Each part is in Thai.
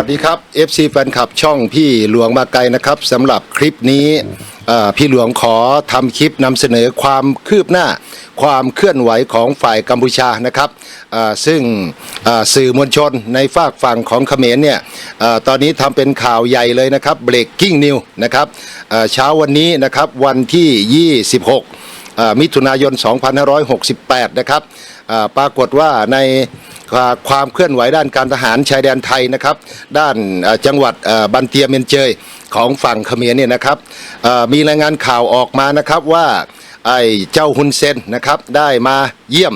วัสดีครับ FC แฟนคลับช่องพี่หลวงมาไกลนะครับสำหรับคลิปนี้พี่หลวงขอทำคลิปนำเสนอความคืบหน้า ความเคลื่อนไหวของฝ่ายกัมพูชานะครับซึ่งสื่อมวลชนในฝากฝั่งของเขมรเนี่ยอตอนนี้ทำเป็นข่าวใหญ่เลยนะครับ breaking news นะครับเช้าวันนี้นะครับวันที่ 26 มิถุนายน 2568 นะครับปรากฏว่าใน ความเคลื่อนไหวด้านการทหารชายแดนไทยนะครับ ด้านจังหวัดบันเตียเมียนเจยของฝั่งเขมรเนี่ยนะครับมีรายงานข่าวออกมานะครับว่าไอ้เจ้าฮุนเซนนะครับได้มาเยี่ยม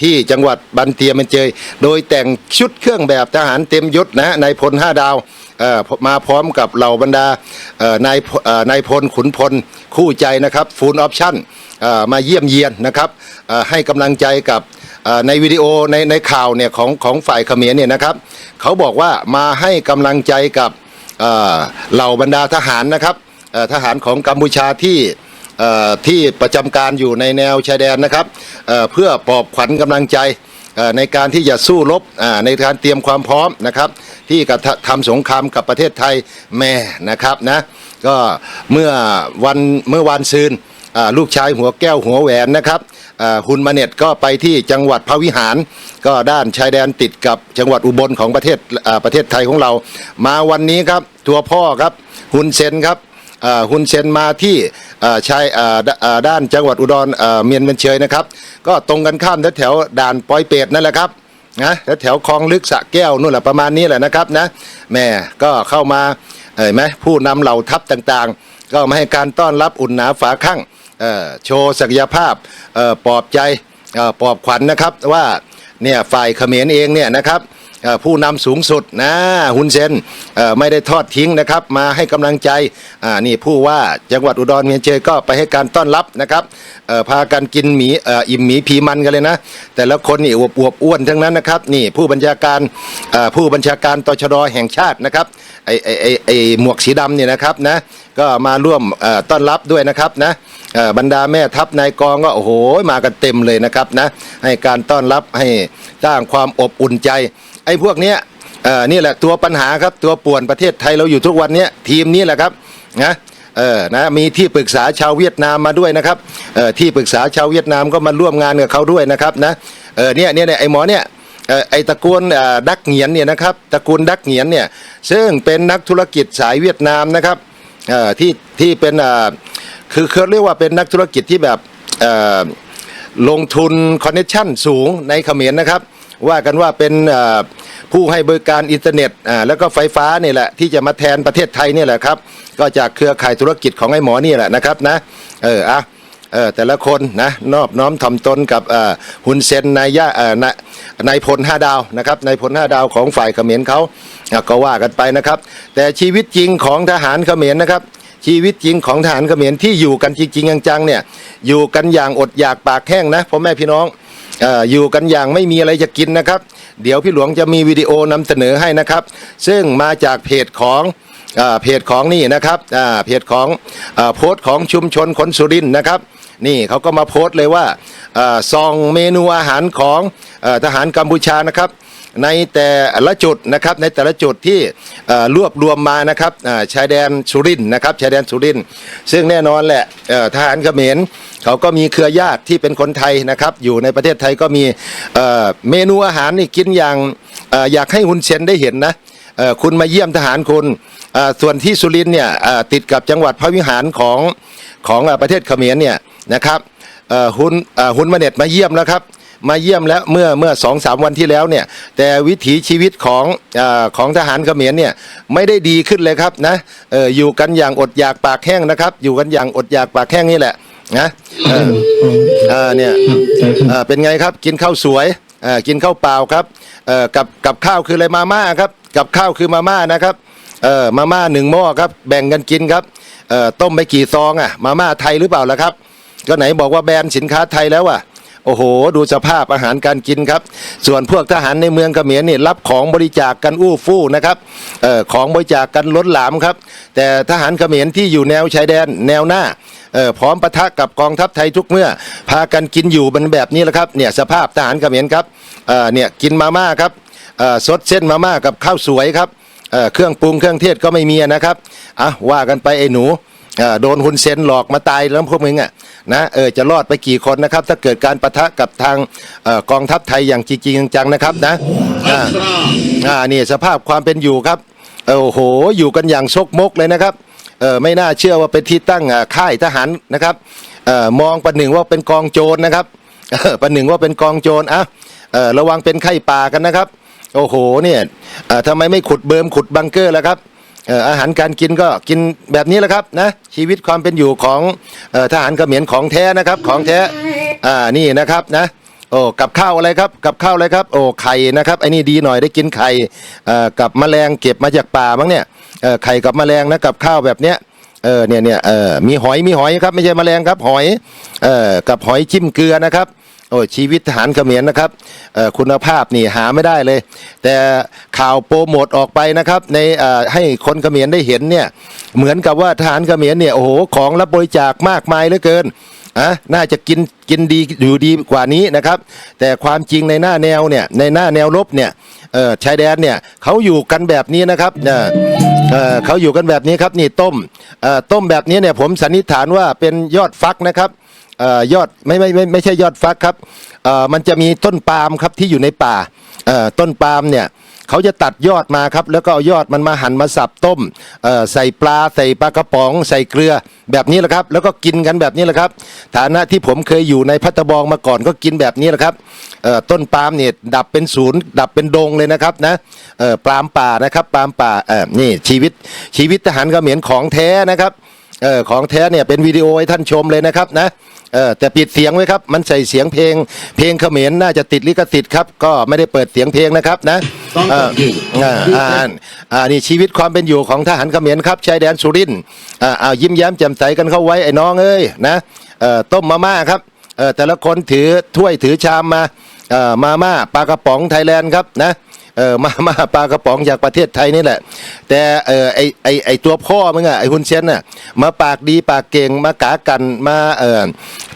ที่จังหวัดบันเตียเมียนเจย โดยแต่งชุดเครื่องแบบทหารเต็มยศนะฮะนายพลห้าดาวมาพร้อมกับเหล่าบรรดานายพเอ่อนายพลขุนพลคู่ใจนะครับฟูลออปชั่นมาเยี่ยมเยียนนะครับให้กำลังใจกับ ในวิดีโอในในข่าวเนี่ยของของฝ่ายเขมรเนี่ยนะครับเขาบอกว่ามาให้กำลังใจกับเหล่าบรรดาทหารนะครับทหารของกัมพูชาที่ที่ประจำการอยู่ในแนวชายแดนนะครับเเพื่อปลอบขวัญกำลังใจในการที่จะสู้รบในการเตรียมความพร้อมนะครับที่กระทำสงครามกับประเทศไทยแม่นะครับนะก็เมื่อวันเมื่อวานซืนอ่า ลูกชายหัวแก้วหัวแหวนนะครับฮุนมาเน็ตก็ไปที่จังหวัดพระวิหาร ก็ด้านชายแดนติดกับจังหวัดอุบลของประเทศประเทศไทยของเรา มาวันนี้ครับตัวพ่อครับฮุนเซนครับฮุนเซนมาที่ชายด้านจังหวัดอุดรเมียนเมนเชยนะครับ ก็ตรงกันข้ามแถวด่านปอยเปตนั่นแหละครับนะแถวคลองลึกสะแก้วนู่นแหละประมาณนี้แหละนะครับนะแม่ก็เข้ามาเห็นไหมผู้นำเหล่าทัพต่างๆ ก็มาให้การต้อนรับอุ่นหนาฝาข้างโชว์ศักยภาพปลอบใจปลอบขวัญนะครับว่าเนี่ยฝ่ายเขมรเองเนี่ยนะครับ ผู้นำสูงสุดนะฮุนเซนไม่ได้ทอดทิ้งนะครับ มาให้กำลังใจนี่ผู้ว่าจังหวัดอุดรเมียนเจยก็ไปให้การต้อนรับนะครับพากันกินหมีอิ่มหมีผีมันกันเลยนะ แต่ละคนนี่อวบอวบอ้วนทั้งนั้นนะครับนี่ผู้บัญชาการผู้บัญชาการตชดแห่งชาตินะครับไอไอไอไอหมวกสีดำเนี่ยนะครับนะก็มาร่วมต้อนรับด้วยนะครับนะบรรดาแม่ทัพนายกองก็โอ้โหมากันเต็มเลยนะครับนะให้การต้อนรับให้สร้างความอบอุ่นใจ ไอ้พวกเนี้ยนี่แหละตัวปัญหาครับตัวป่วนประเทศไทยเราอยู่ทุกวันนี้ทีมนี้แหละครับนะเออนะมีที่ปรึกษาชาวเวียดนามมาด้วยนะครับเออที่ปรึกษาชาวเวียดนามก็มาร่วมงานกับเขาด้วยนะครับนะเออเนี่ยเนี่ยไอ้หมอเนี่ยไอ้ตระกูลดักเหงียนเนี่ยนะครับตระกูลดักเหงียนเนี่ยซึ่งเป็นนักธุรกิจสายเวียดนามนะครับเออที่ที่เป็นอ่อ คือเขาเรียกว่าเป็นนักธุรกิจที่แบบลงทุนคอนเนคชั่นสูงในเขมรนะครับ ว่ากันว่าเป็นผู้ให้บริการอินเทอร์เน็ตแล้วก็ไฟฟ้านี่แหละที่จะมาแทนประเทศไทยนี่แหละครับ ก็จากเครือข่ายธุรกิจของไอ้หมอนี่แหละนะครับนะเอออะเออแต่ละคนนะนอบน้อมถ่อมตนกับฮุนเซนนายยะนายนายพลห้าดาวนะครับนายพลห้าดาวของฝ่ายเขมรเขาก็ว่ากันไปนะครับ แต่ชีวิตจริงของทหารเขมรนะครับ ชีวิตจริงของทหารเขมรที่อยู่กันจริงๆจังๆเนี่ยอยู่กันอย่างอดอยากปากแห้งนะพ่อแม่พี่น้องออยู่กันอย่างไม่มีอะไรจะกินนะครับ เดี๋ยวพี่หลวงจะมีวิดีโอนำเสนอให้นะครับ ซึ่งมาจากเพจของเอ่อเพจของนี่นะครับเพจของอโพสต์ของชุมชนคนสุรินนะครับนี่เขาก็มาโพสต์เลยว่าเอ่อซองเมนูอาหารของอทหารกัมพูชานะครับ ในแต่ละจุดนะครับในแต่ละจุดที่รวบรวมมานะครับชายแดนสุรินทร์นะครับชายแดนสุรินทร์ซึ่งแน่นอนแหละทหารเขมรเขาก็มีเครือญาติที่เป็นคนไทยนะครับ อยู่ในประเทศไทยก็มีเมนูอาหารนี่กินอย่างออยากให้ฮุนเซนได้เห็นนะคุณมาเยี่ยมทหารคุณส่วนที่สุรินทร์เนี่ยติดกับจังหวัดพระวิหารของของประเทศเขมรเนี่ยนะครับเอ่อฮุนเอ่อฮุนมาเน็ตมาเยี่ยมแล้วครับ มาเยี่ยมแล้วเมื่อเมื่อสองสามวันที่แล้วเนี่ยแต่วิถีชีวิตของอของทหารเขมรเนี่ยไม่ได้ดีขึ้นเลยครับนะออยู่กันอย่างอดอยากปากแห้งนะครับ อยู่กันอย่างอดอยากปากแห้งนี่แหละนะเนี่ยเป็นไงครับกินข้าวสวยกินข้าวเปล่าครับกับกับข้าวคืออะไรมาม่าครับกับข้าวคือมาม่านะครับมาม่าหนึ่งหม้อครับแบ่งกันกินครับต้มไปกี่ซองอะมาม่าไทยหรือเปล่าล่ะครับก็ไหนบอกว่าแบรนด์สินค้าไทยแล้วอะ โอ้โห ดูสภาพอาหารการกินครับ ส่วนพวกทหารในเมืองเขมรนี่รับของบริจาคกันอู้ฟู่นะครับเอ่อของบริจาคกันล้นหลามครับ แต่ทหารเขมรที่อยู่แนวชายแดนแนวหน้าเอ่อพร้อมปะทะกับกองทัพไทยทุกเมื่อ พากันกินอยู่มันแบบนี้แหละครับเนี่ยสภาพทหารเขมรครับเอ่อเนี่ยกินมาม่าครับเอ่อสดเส้นมาม่ากับข้าวสวยครับเอ่อเครื่องปรุงเครื่องเทศก็ไม่มีนะครับอะว่ากันไปไอ้หนูอ โดนหุนเซนหลอกมาตายแล้วพวกมึงอะนะเออจะรอดไปกี่คนนะครับ ถ้าเกิดการประทะกับทางออกองทัพไทยอย่างจริงจังๆนะครับนะอ่าอ่านี่สภาพความเป็นอยู่ครับโอ้โหอยู่กันอย่างซกมกเลยนะครับเออไม่น่าเชื่อว่าเป็นที่ตั้งค่ายทหารนะครับเออมองประหนึ่งว่าเป็นกองโจรนะครับเออประหนึ่งว่าเป็นกองโจรอะเออระวังเป็นไข้ป่ากันนะครับ โอ้โหเนี่ยเออทำไมไม่ขุดเบิมขุดบังเกอร์แล้วครับ อาหารการกินก็กินแบบนี้แหละครับนะชีวิตความเป็นอยู่ของอทหารเขมรของแท้นะครับของแท้อ่านี่นะครับนะโอ้กับข้าวอะไรครับกับข้าวอะไรครับโอ้ไข่นะครับไอ้นี่ดีหน่อยได้กินไข่กับแมลงเก็บมาจากป่ามั้งเนี่ยไข่กับแมลงนะกับข้าวแบบเนี้ยเออเนี่ยเนี่ยเออมีหอยมีหอยครับไม่ใช่แมลงครับหอยเออกับหอยจิ้มเกลือนะครับ โอ้ยชีวิตทหารเขมรนะครับคุณภาพนี่หาไม่ได้เลย แต่ข่าวโปรโมทออกไปนะครับ ในให้คนเขมรได้เห็นเนี่ยเหมือนกับว่าทหารเขมรเนี่ยโอ้โหของรับบริจาคมากมายเหลือเกินอะน่าจะกินกินดีอยู่ดีกว่านี้นะครับ แต่ความจริงในหน้าแนวเนี่ยในหน้าแนวรบเนี่ยชายแดนเนี่ยเขาอยู่กันแบบนี้นะครับเอ่อเขาอยู่กันแบบนี้ครับนี่ต้มอ่อต้มแบบนี้เนี่ยผมสันนิษฐานว่าเป็นยอดฟักนะครับ ยอดไม่ไม่ไม่ไม่ใช่ยอดฟักครับเออมันจะมีต้นปาล์มครับที่อยู่ในป่าเออต้นปาล์มเนี่ยเขาจะตัดยอดมาครับ แล้วก็เอายอดมันมาหั่นมาสับต้มเออใส่ปลาใส่ปลากระป๋อง ใส่เกลือแบบนี้แหละครับ แล้วก็กินกันแบบนี้แหละครับ ฐานะที่ผมเคยอยู่ในพัตตะบองมาก่อนก็กินแบบนี้แหละครับเออต้นปาล์มเนี่ยดับเป็นศูนย์ ดับเป็นดงเลยนะครับนะเออปาล์มป่านะครับปาล์มป่าเออนี่ชีวิตชีวิตทหารเขมรของแท้นะครับ เออของแท้เนี่ยเป็นวิดีโอให้ท่านชมเลยนะครับนะเออแต่ปิดเสียงไว้ครับ มันใส่เสียงเพลง เพลงเขมรน่าจะติดลิขสิทธิ์ครับ ก็ไม่ได้เปิดเสียงเพลงนะครับนะต้องเอเปิอดอยู่อ่าอ่าอ่านี่ชีวิตความเป็นอยู่ของทหารเขมรครับชายแดนสุรินทร์อ่าเอายิ้มแย้มแจ่มใสกันเข้าไว้ไอ้น้องเอ้ยนะเออต้มมาม่าครับเออแต่ละคนถือถ้วยถือชามมาเออมาม่าปลากระป๋องไทยแลนด์ครับนะ เออมามาปลากระป๋องจากประเทศไทยนี่แหละ แต่เออไอไอไอตัวพ่อมึงอะไอฮุนเซนน่ะมาปากดีปากเก่งมากากันมาเออ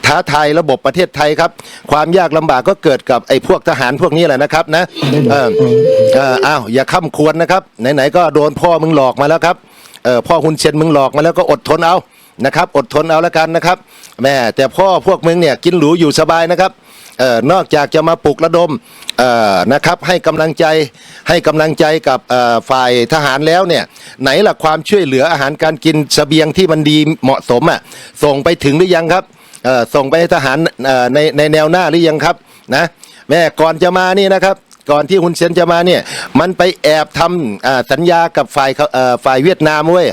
ท้าทายระบบประเทศไทยครับ ความยากลำบากก็เกิดกับไอพวกทหารพวกนี้แหละนะครับนะเออเอออ้าวอย่าข้ามควรนะครับไหนๆก็โดนพ่อมึงหลอกมาแล้วครับเออพ่อฮุนเซนมึงหลอกมาแล้วก็อดทนเอานะครับ อดทนเอาแล้วกันนะครับแม่แต่พ่อพวกมึงเนี่ยกินหรูอยู่สบายนะครับ เอ่อนอกจากจะมาปลุกระดมเอ่อนะครับให้กำลังใจให้กำลังใจกับเอ่อฝ่ายทหารแล้วเนี่ยไหนล่ะความช่วยเหลืออาหารการกินเสบียงที่มันดีเหมาะสมอะส่งไปถึงหรือยังครับเอ่อส่งไปให้ทหารเอ่อในในแนวหน้าหรือยังครับนะแม่ก่อนจะมานี่นะครับ ก่อนที่ฮุนเซนจะมาเนี่ยมันไปแอบทำอ่าสัญญากับฝ่ายเขาเอ่อฝ่ายเวียดนามเว้ย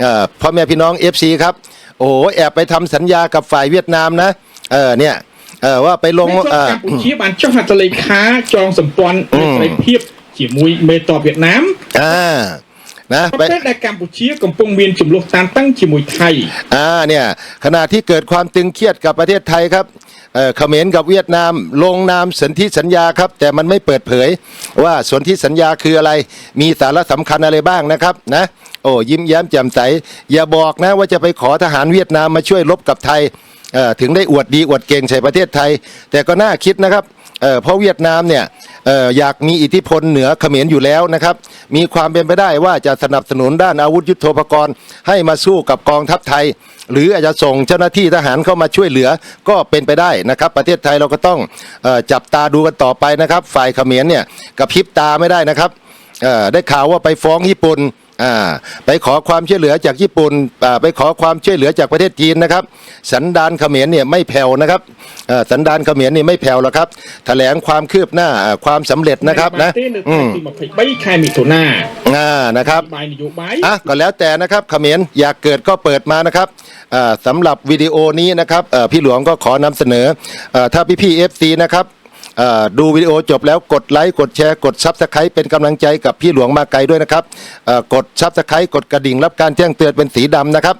เอ่อพ่อแม่พี่น้อง FC ครับโอ้โหแอบไปทำสัญญากับฝ่ายเวียดนามนะเออเนี่ย เออว่าไปลง មេជាប់ เอ่อ កម្ពុជាបានចុះហត្ថលេខាចងសម្ព័ន្ធមេត្រីភាពជាមួយមេតបវៀតណាម อ่านะ ប៉ុ ไป ន្តែដែលកម្ពុជាកំពុងមានចំនួនតានតឹងជាមួយថៃ อ่าเนี่ยขณะที่เกิดความตึงเครียดกับประเทศไทยครับเอ่อเขมรกับเวียดนาม ลงนามสนธิสัญญาครับ แต่มันไม่เปิดเผย ว่าสนธิสัญญาคืออะไร มีสาระสำคัญอะไรบ้างนะครับนะโอ้ยิ้มแย้มแจ่มใส อย่าบอกนะว่าจะไปขอทหารเวียดนามมาช่วยรบกับไทยเอ่อ ถึงได้อวดดีอวดเก่งใส่ประเทศไทย แต่ก็น่าคิดนะครับเพราะเวียดนามเนี่ยอออยากมีอิทธิพลเหนือเขมรอยู่แล้วนะครับ มีความเป็นไปได้ว่าจะสนับสนุนด้านอาวุธยุโทโธปกรณ์ ให้มาสู้กับกองทัพไทย หรืออาจจะส่งเจ้าหน้าที่ทหารเข้ามาช่วยเหลือก็เป็นไปได้นะครับ ประเทศไทยเราก็ต้องออจับตาดูกันต่อไปนะครับ ฝ่ายเขมรเนี่ยกระพริบตาไม่ได้นะครับได้ข่าวว่าไปฟ้องญี่ปุ่น ไปขอความช่วยเหลือจากญี่ปุ่นไปขอความช่วยเหลือจากประเทศจีนนะครับ สันดานเขมรเนี่ยไม่แผ่วนะครับสันดานเขมรเนี่ยไม่แผ่วหรอกครับ แถลงความคืบหน้าความสำเร็จนะครับนะไม่ใครมีตัวหน้าอ่านะครับ บายนโยบายอะก็แล้วแต่นะครับเขมรอยากเกิดก็เปิดมานะครับอ่าสำหรับวิดีโอนี้นะครับพี่หลวงก็ขอนำเสนอถ้าพี่พี่เอฟซีนะครับ ดูวิดีโอจบแล้วกดไลค์กดแชร์กดซับสไครต์เป็นกำลังใจกับพี่หลวงมาไกลด้วยนะครับกดซับสไครต์กดกระดิ่งรับการแจ้งเตือนเป็นสีดำนะครับ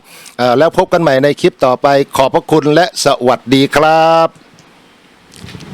แล้วพบกันใหม่ในคลิปต่อไปขอบพระคุณและสวัสดีครับ